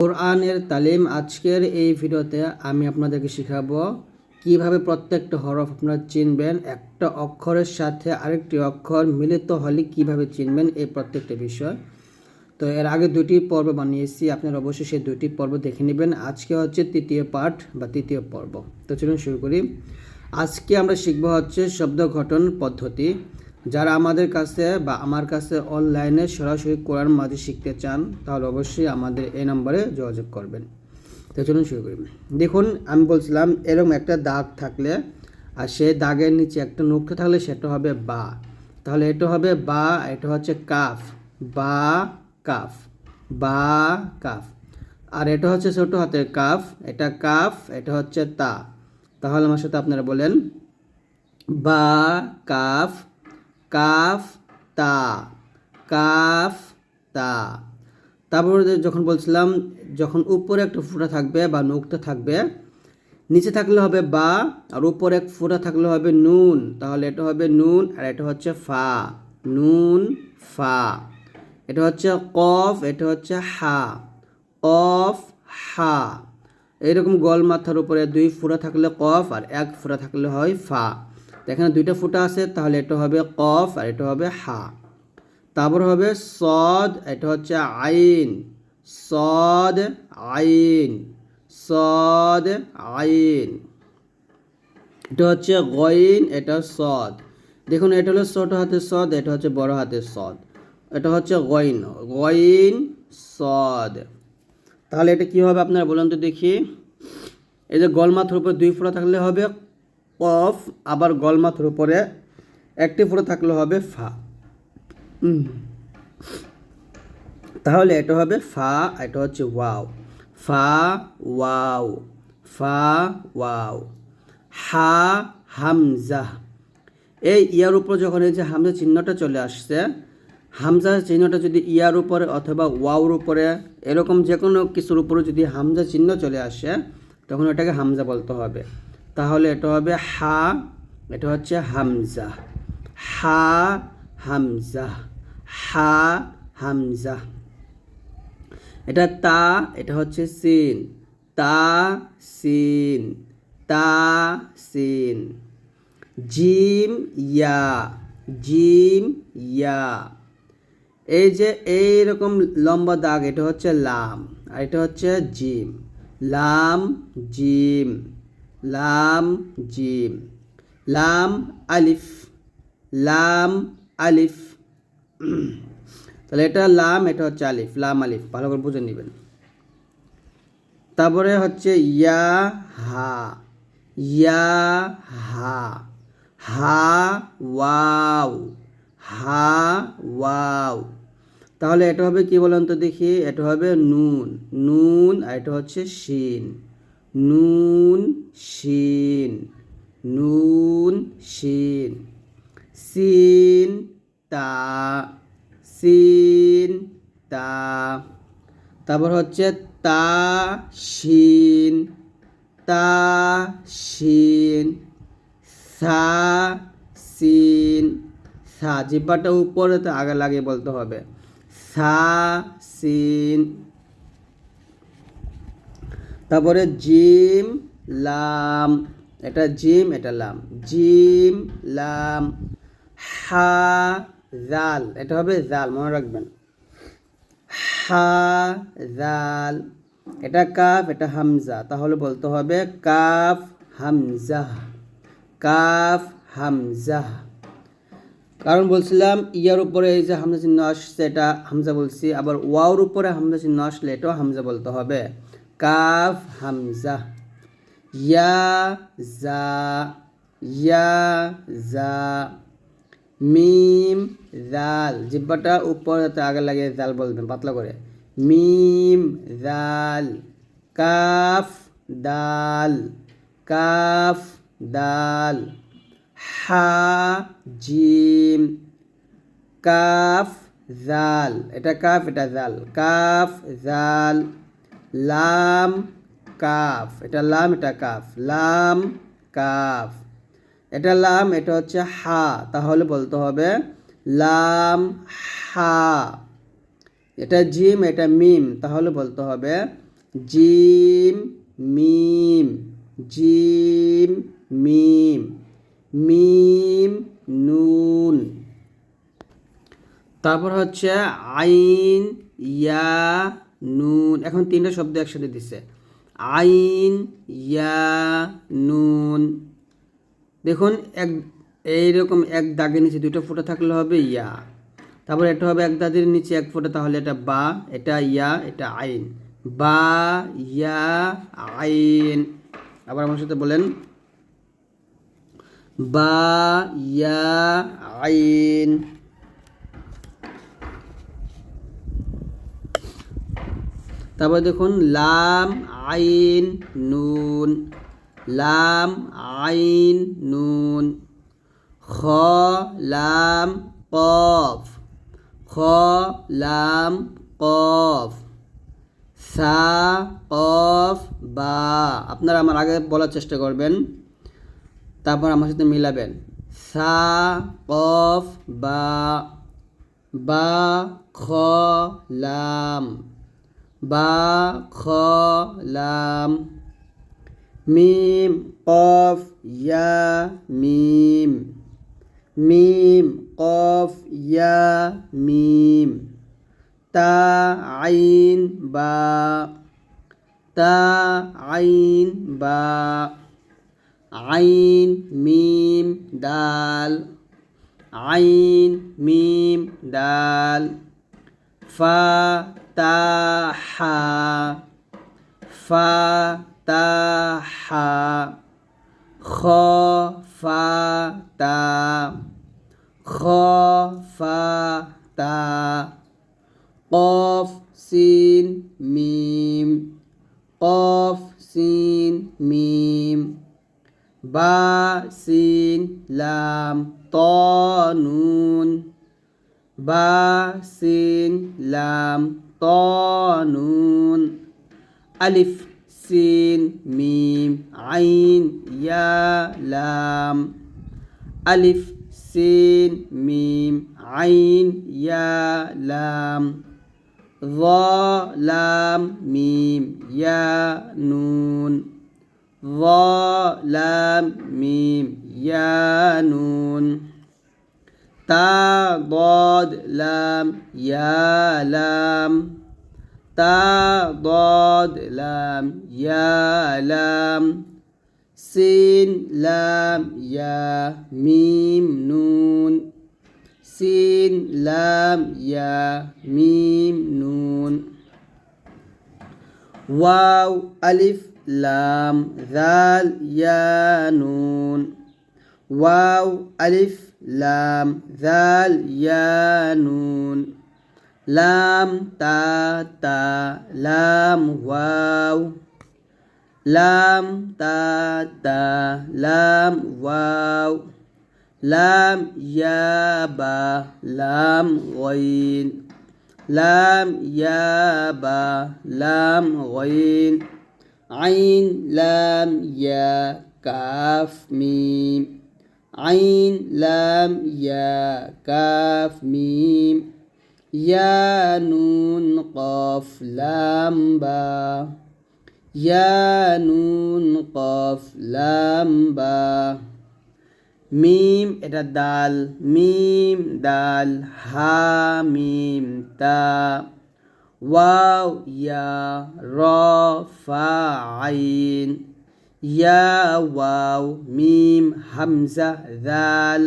কোরআনের তালিম আজকের এই ভিডিওতে আমি আপনাদেরকে শেখাবো কীভাবে প্রত্যেকটা হরফ আপনারা চিনবেন। একটা অক্ষরের সাথে আরেকটি অক্ষর মিলিত হলে কীভাবে চিনবেন এই প্রত্যেকটা বিষয়। তো এর আগে দুটি পর্ব বানিয়েছি, আপনারা অবশ্যই সেই দুটি পর্ব দেখে নেবেন। আজকে হচ্ছে তৃতীয় পাঠ বা তৃতীয় পর্ব। তো চলুন শুরু করি। আজকে আমরা শিখব হচ্ছে শব্দ গঠন পদ্ধতি। যারা আমাদের কাছে বা আমার কাছে অনলাইনে সরাসরি কোরআন মাঝে শিখতে চান, তাহলে অবশ্যই আমাদের এই নম্বরে যোগাযোগ করবেন। তো চলুন শুরু করি। দেখুন, আমি বলছিলাম, এরকম একটা দাগ থাকলে, আর সেই দাগের নিচে একটা নক্ষ থাকলে সেটা হবে বা। তাহলে এটা হবে বা, এটা হচ্ছে কাফ। বা কাফ। বা, কাফ। আর এটা হচ্ছে ছোটো হাতের কাফ, এটা কাফ, এটা হচ্ছে তা। তাহলে আমার সাথে আপনারা বলেন, বা, কাফ কাফ, তা। কাফ, তা। তারপরে যখন বলছিলাম, যখন উপরে একটা ফোঁটা থাকবে বা নোকটা থাকবে, নিচে থাকলে হবে বা, আর উপরে এক ফুটা থাকলে হবে নুন। তাহলে এটা হবে নুন, আর এটা হচ্ছে ফা। নুন, ফা। এটা হচ্ছে কফ, এটা হচ্ছে হা। কফ, হা। এইরকম গল মাথার উপরে দুই ফোঁটা থাকলে কফ, আর এক ফোঁটা থাকলে হয় ফা। এখানে দুইটা ফুটা আছে, তাহলে এটা হবে কফ আর এটা হবে হা। তারপর হবে সদ, এটা হচ্ছে আইন। সদ আইন। সদ, আইন। এটা হচ্ছে গইন, এটা সদ। দেখুন, এটা হলো ছোট হাতের সদ, এটা হচ্ছে বড় হাতের সদ। এটা হচ্ছে গইন গইন, সদ। তাহলে এটা কী হবে আপনারা বলুন তো দেখি। এই যে গলমাথার উপরে দুই ফোঁটা থাকলে হবে কফ, আবার গলমাথার উপরে একটি ফোঁটা থাকলে হবে ফা। তাহলে এটা হবে ফা, এটা হচ্ছে ওয়াও। ফা ওয়াও। ফা, ওয়াও। হা, হামজা। এই ইয়ার উপর যখন এই যে হামজা চিহ্নটা চলে আসছে, হামজা চিহ্নটা যদি ইয়ার উপরে অথবা ওয়াওর উপরে, এরকম যে কোনো কিছুর উপরে যদি হামজা চিহ্ন চলে আসে, তখন এটাকে হামজা বলতে হবে। তাহলে এটা হবে হা, এটা হচ্ছে হামজা। হা হামজা। হা, হামজা। এটা তা, এটা হচ্ছে সিন। তা সিন। তা, সিন। জিম, ইয়া। জিম, ইয়া। এই যে এইরকম লম্বা দাগ, এটা হচ্ছে লাম। আর এটা হচ্ছে জিম। লাম, জিম। লাম, জিম। লাম, আলিফ। লাম, আলিফ। তাহলে এটা লাম, এটা হচ্ছে আলিফ। লাম, আলিফ। ভালো করে বুঝে নেবেন। তারপরে হচ্ছে ইয়া, হা। ইয়া, হা। হা, ওয়াও। হা, ওয়াও। তাহলে এটা হবে কি বলেন তো দেখি? এটা হবে নুন। নুন আর এটা হচ্ছে শিন। নুন, শিন। নুন, শিন। সিন তা। সিন তা। তারপর হচ্ছে তা, শিন। তা, শিন। সা সিন সা জিব্বাটা উপরে তো আগে লাগিয়ে বলতে হবে। সা সিন তারপরে জিম, লাম, এটা জিম, এটা লাম। জিম, লাম, হা, জাল, এটা হবে জাল, মনে রাখবেন। হা, জাল, এটা কাফ, এটা হামজা। তাহলে বলতে হবে কাফ, হামজা। কাফ, হামজা। কারণ বলছিলাম, ইয়ার উপরে এই যে হামজা চিহ্ন আসছে, এটা হামজা বলছি। আবার ওয়াওর উপরে হামজা চিহ্ন আসলে এটাও হামজা বলতে হবে। কাফ হামজা। ইয়া জা ইয়া জা। মিম জাল জিব্বাটা উপরে আগে লাগে জাল বলবেন, পাতলা করে। মিম জাল কাফ, দাল। কাফ, দাল। হা, জিম। কাফ জাল এটা কাফ, এটা জাল কাফ জাল লাম, কাফ। এটা লাম, এটা কাফ। লাম, কাফ। এটা লাম, এটা হচ্ছে হা। তাহলে বলতে হবে লাম, হা। এটা জিম, এটা মিম। তাহলে বলতে হবে জিম, মিম। জিম, মিম। মিম, নুন। তারপর হচ্ছে আইন, ইয়া নুন, এখন তিনটা শব্দ একসাথে দিছে। আইন, ইয়া, নুন। দেখুন, এক, এইরকম এক দাগের নিচে দুটো ফোঁটা থাকলে হবে ইয়া। তারপর এটা হবে এক দাগের নিচে এক ফোঁটা, তাহলে এটা বা, এটা ইয়া, এটা আইন। বা, ইয়া, আইন। আবার আমার সাথে বলেন। বা, ইয়া, আইন। তারপর দেখুন, লাম, আইন, নুন, লাম, আইন, নুন, খ, লাম, কফ, খ, লাম, কফ, সা, কফ, বা। আপনারা আমার আগে বলার চেষ্টা করবেন, তারপর আমার সাথে মিলাবেন। সা, কফ, বা বা, খ, লাম। বা, খ, লাম, মিম, কফ, ইয়া, মিম মিম, কফ, ইয়া, মিম, তা, আইন, বা, তা, আইন, বা, আইন, মিম, দাল, আইন, মিম, দাল, ফা তা হা ফা তা হা খ ফা তা খ ফা তা কফ সিন মিম কফ সিন মিম বা সিন লাম ত নুন বা সিন লাম ত নুন আলিফ, সিন, মিম, আইন, ইয়া, লাম। আলিফ, সিন, মিম, আইন, ইয়া, লাম। ظ লাম, মিম, ইয়া, নুন। ظ লাম, মিম تا ضاد لام يا لام. تا ضاد لام يا لام. سين لام يا ميم نون. سين لام يا ميم نون. واو ألف لام ذال يا نون. واو ألف লাম জাল ইয়া, নুন। লাম, তা তা, লাম, ওয়াও। লাম, তা তা, লাম, ওয়াও। লাম, ইয়া, বা, লাম গইন লাম, ইয়া, বা, লাম গইন আইন, লাম, ইয়া, কাফ, মিম। আইন লাম ইয়া কাফ মিম ইয়া নুন কফ লাম বা ইয়া নুন কফ লাম বা মিম এটা দাল মিম দাল হা মিম তা ওয়াও ইয়া র ফা আইন ইয়া ওয়াও মিম হামজা দাল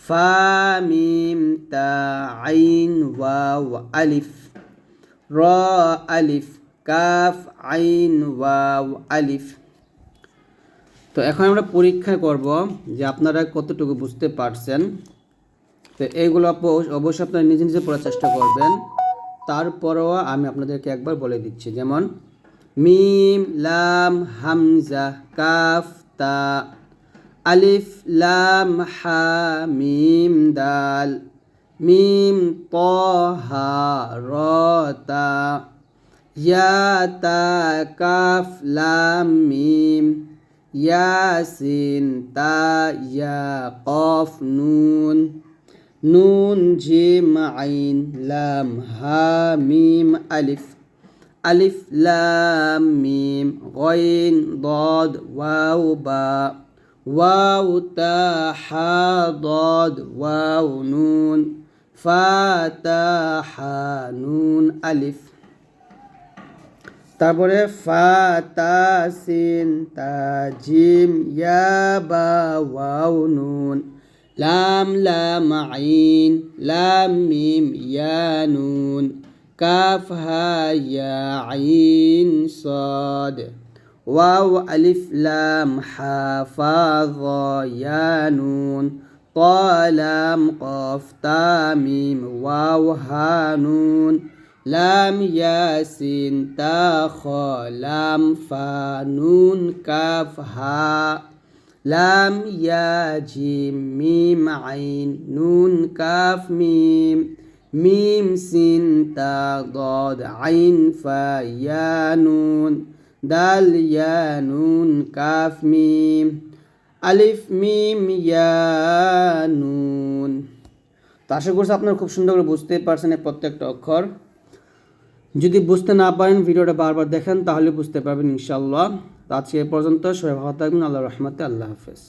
ফা মিম তা আইন ওয়াও আলিফ, র আলিফ, কাফ আইন ওয়াও আলিফ। তো এখন আমরা পরীক্ষা করব যে আপনারা কতটুকু বুঝতে পারছেন। তো এইগুলো অবশ্যই আপনারা নিজে নিজে পড়ার চেষ্টা করবেন। তারপরেও আমি আপনাদেরকে একবার বলে দিচ্ছি, যেমন মিম লাম হামজা কাফ তা আলিফ লাম হা মিম দাল মিম ত হা র তা ইয়া তা কাফ লাম মিম ইয়াসিন তা ইয়া কফ নুন নুন জিম আইন লাম হা মিম আলিফ আলিফ লাম মিম গইন দদ, ওয়াও, বা। ওয়াও, তা, হা, দদ, ওয়াও, নুন। ফা, তা, হা, নুন, আলিফ। তারপরে ফা, তা, সিন, তা, জিম, ইয়া, বা, ওয়াও, নুন। লাম লাম আইন লাম, মিম, ইয়া, নুন। কাফ হা ইয়া আইন صاد واو ألف لام حا فا ظا يا نون طا لام قاف تا ميم واو ها نون لام ياسين تا خا لام فا نون كاف ها لام يا جيم ميم عين نون كاف মিম সিন তা গদ আইন ফা ইয়ানুন, দাল ইয়ানুন, কাফ মিম, আলিফ মিম ইয়ানুন। তো আশা করছি আপনারা খুব সুন্দর করে বুঝতে পারছেন এই প্রত্যেকটা অক্ষর। যদি বুঝতে না পারেন ভিডিওটা বারবার দেখেন, তাহলে বুঝতে পারবেন ইনশাল্লাহ আজকে এ পর্যন্ত, সবাই ভালো থাকবেন আল্লাহ রহমতে, আল্লাহ হাফেজ।